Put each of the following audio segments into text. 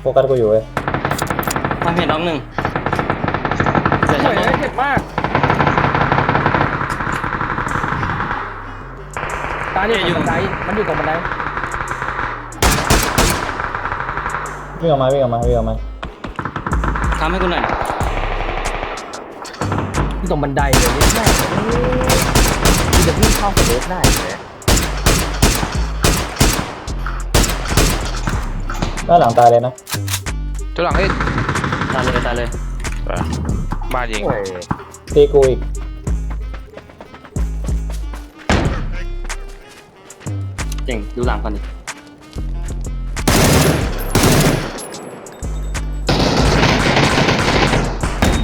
โฟกัสกูอยู่เว้ยทำเห็นน้องหนึ่งเสร็จโอ้แล้วยเจ็บมากตาอยู่ตรงบันไดมันอยู่ตรงบันไดวิ่งออกมาวิ่งออกมาวิ่งออกมาทำให้กูหน่อยอยู่ตรงบันไดเลยเนี่ยแม่ที่จะวิ่งเข้าสเปซได้เลย ด้านหลังตายเลยนะตัวหลังเฮ้ยตายเลยตายเลยเออบ้านยิงโอ้ยตีกูอีกเจ๋งดูหลังก่อนดิ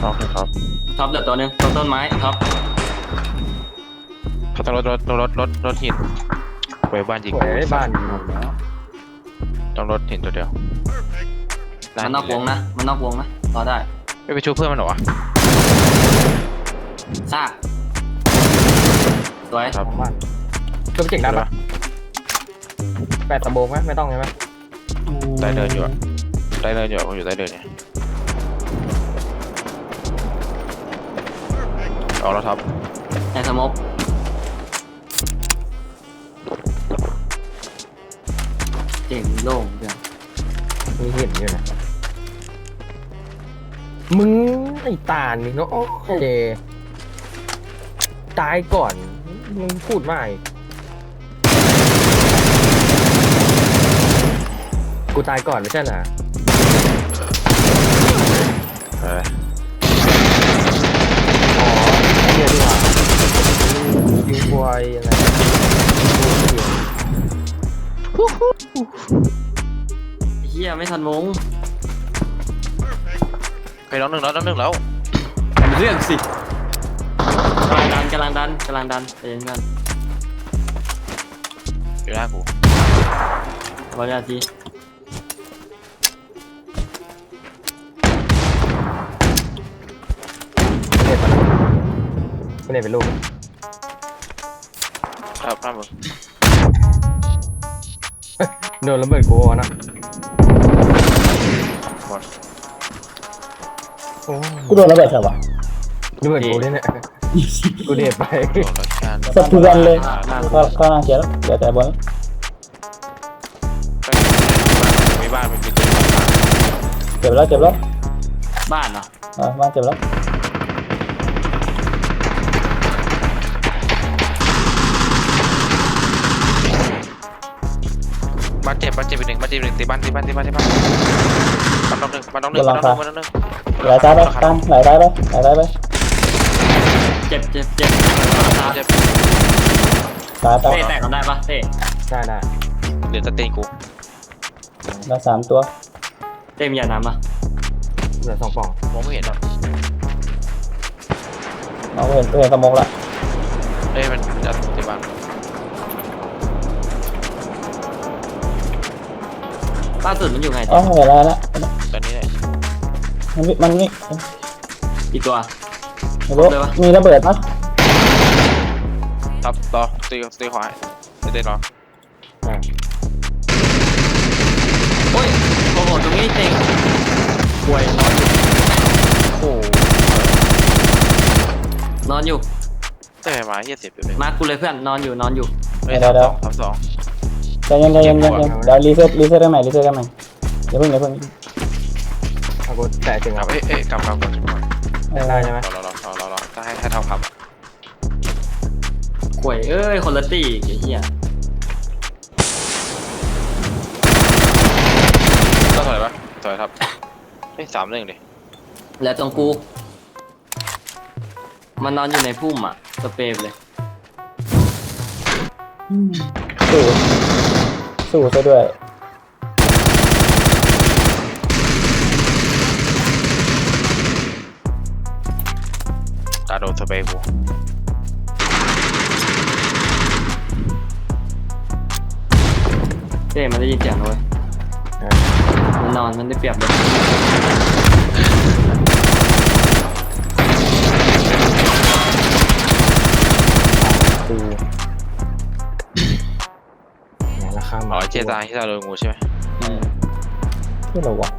ท็อปท็อปท็อปเหลือตัวหนึงตัวต้นไม้ท็อปเขาต้องรถรถรถรถรถหินไปบ้านยิงโอ้ยบ้านอยู่แล้ว ต้องรถหินตัวเดียวมันนอกวงนะ มันนอกวงนะ รอได้ไม่ไปช่วยเพื่อนมันเหรอวะซากสวยครับของบ้านตัวเจ๋งได้ปะแปดตะโบงไหมไม่ต้องใช่ไหมใต้เดินอยู่อะใต้เดินอยู่อะผมอยู่ใต้เดินเนี่ยเอาแล้วท็อปในสมบ โล่งเพื่อนมีเห็นอยู่นะมึงไอ้ตาลนี่เนาะโอเคตายก่อน มึงพูดมากกูตายก่อนไม่ใช่เหรอ เออ ไม่ทันวงไปน้องหนึ่งแล้วน้องหนึ่งแล้วเรื่องสิกำลังดันกำลังดันกำลังดันเองกันอยู่หน้ากูร้อยนาทีไม่ได้ปะไม่ได้เป็นลูกครับหน้ามึงโดนระเบิดกูนะ หมดโอ้กูโดนระเบิดใช่ปะระเบิดกูด้วยเนี่ยกูเด็ดไปโดนรถการสะเทือนเลยหน้าก็ก็น่าเกลียดแล้วเดี๋ยวแต่บนมีบ้านมีตึกเจ็บแล้วเจ็บแล้วบ้านเหรออะบ้านเจ็บแล้ว บ้านเจ็บบ้านเจ็บอีกหนึ่งบ้านเจ็บอีกหนึ่งตีบ้านตีบ้านตีบ้านตีบ้านบ้านน้องหนึ่งบ้านน้องหนึ่งบ้านน้องหนึ่งบ้านน้องหนึ่งไหลซ้ายไปกันไหลซ้ายไปไหลซ้ายไปเจ็บเจ็บเจ็บเจ็บซ้ายไปเต้แตกกันได้ปะเต้ได้ได้เหลือแต่ตีนกูแล้วสามตัวเต้มียาน้ำปะเหลือสองปล่องมองไม่เห็นหรอกเอาเห็นเห็นสมองละเอ้ยมันจะตีบ้าน ล่าสุดมันอยู่ไงอ๋อเห็นแล้วนะตอนนี้เลยมันวิมันนี่อีกตัว ไม่รู้เลยวะ มีระเบิดปะทับต่อตีตีขวาให้ตีรออะโอ้ยโอ้โหตรงนี้เต็งป่วยนอนอยู่โอ้นอนอยู่เต้มาเยี่ยสิบอยู่เลยมาร์คกูเลยเพื่อนนอนอยู่นอนอยู่เฮ้ยทับสองทับสอง ใจเย็นใจเย็นใจเย็นเดี๋ยวรีเซ็ตรีเซ็ตได้ไหมรีเซ็ตได้ไหมอย่าเพิ่งอย่าเพิ่งเอากูแตะถึงกลัอะบเอ้ยเอ้ยกลับกลับกลับกลับเออได้ใช่ไหมรอรอรอรอรอถ้าให้ให้เท่าคป่วยเอ้ยคนละตีไอ้เหี้ยำก็ถอยปะถอยครับเฮ้ยสามหนึ่งดิแล้วตรงกู มันนอนอยู่ในพุ่มอะ สเปรย์ไปเลยสู้ สู้ซะด้วย ตาโดนสเปรย์กูเต้มันได้ยินเสียงเลยมันนอนมันได้เปรียบเลยตีาคาหอ๋อไอ้เจตายที่ตาโดนงูใช่ไหมอืมที่เราวะ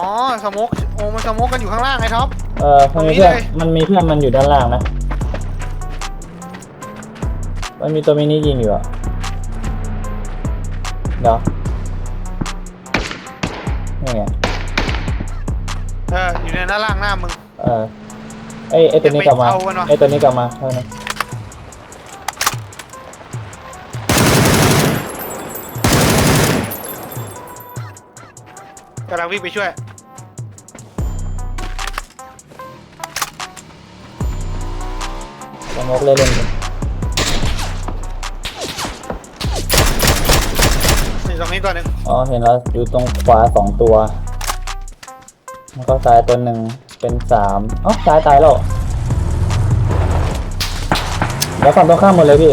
อ๋อสโมกโอ้มันสโมกกันอยู่ข้างล่างไอ้ท็อป เออมันมีเพื่อนตรงนี้เลย มันมีเพื่อนมันอยู่ด้านล่างนะ มันมีตัวมินิยิงอยู่อะเดี๋ยวนี่ไงเอออยู่ในหน้าล่างหน้ามึง เออไอไอตัวนี้กลับมาเดี๋ยวไปเอามันวะไอตัวนี้กลับมาเท่านั้น กำลังวิ่งไปช่วย สมกเล่นเล่นอยู่นี่ตรงนี้ตัวหนึ่งอ๋อเห็นแล้วอยู่ตรงขวาสองตัว แล้วก็ซ้ายตัวหนึ่งเป็นสามเอ๋อซ้ายตายแล้ว แล้วฝั่งตรงข้ามหมดเลยพี่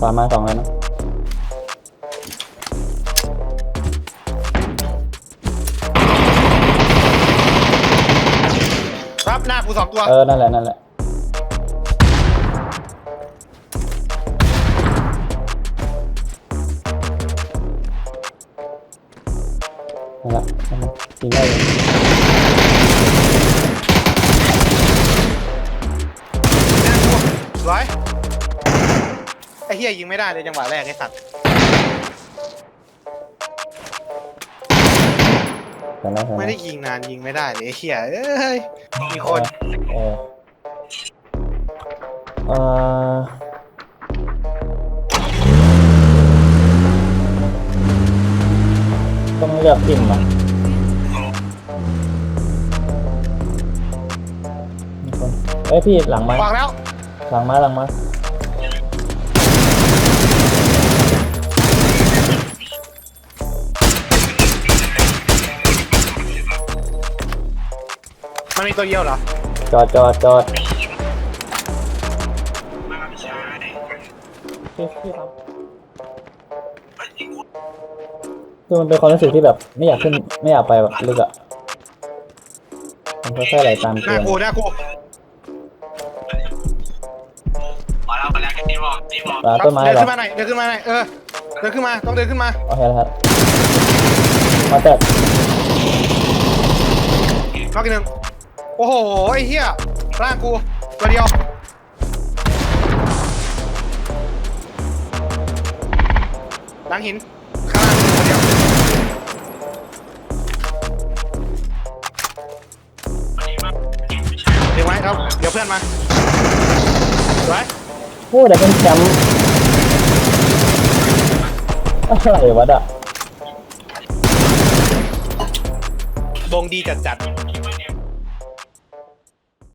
ขวามาสองเลยนะรับหน้ากูสองตัว เออ นั่นแหละ นั่นแหละ นั่นแหละนั่นแหละยิงได้เลย อ้เฮียยิงไม่ได้เลยจังหวะแรกไอ้สัตว์เห็นแล้วเห็นไม่แล้วได้ยิงนานยิงไม่ได้เลยไอ้เฮียเอ้ยมีคนเออเออต้องเลือกพิมพ์อะมีคนเอ้ยพี่หลังมาวางแล้วหลังมาหลังมา ตัวเดียวเหรอจอดจอดจอดพี่พี่ครับคือมันเป็นความรู้สึกที่แบบ ไม่อยากขึ้นไม่อยากไปแบบลึกอะมันก็แค่ไหลตามหเกน้ามกูหน้ากูปลาต้นไม้เดินเหรอขึ้นมาหน่อยเดินขึ้นมาหน่อยเออเดินขึ้นมาต้องเดินขึ้นมาโอเคแล้วครับมาแตก นอกอีกหนึ่งโอ้โหไอ้เฮียร่างกูตัวเดียวหลังหินข้างล่างตัวเดียวเดี๋ยวไว้ครับเดี๋ยวเพื่อนมาไว้โอ้แต่เป็นแชมป์อะไรวะด่ะบงดีจัดจัดๆ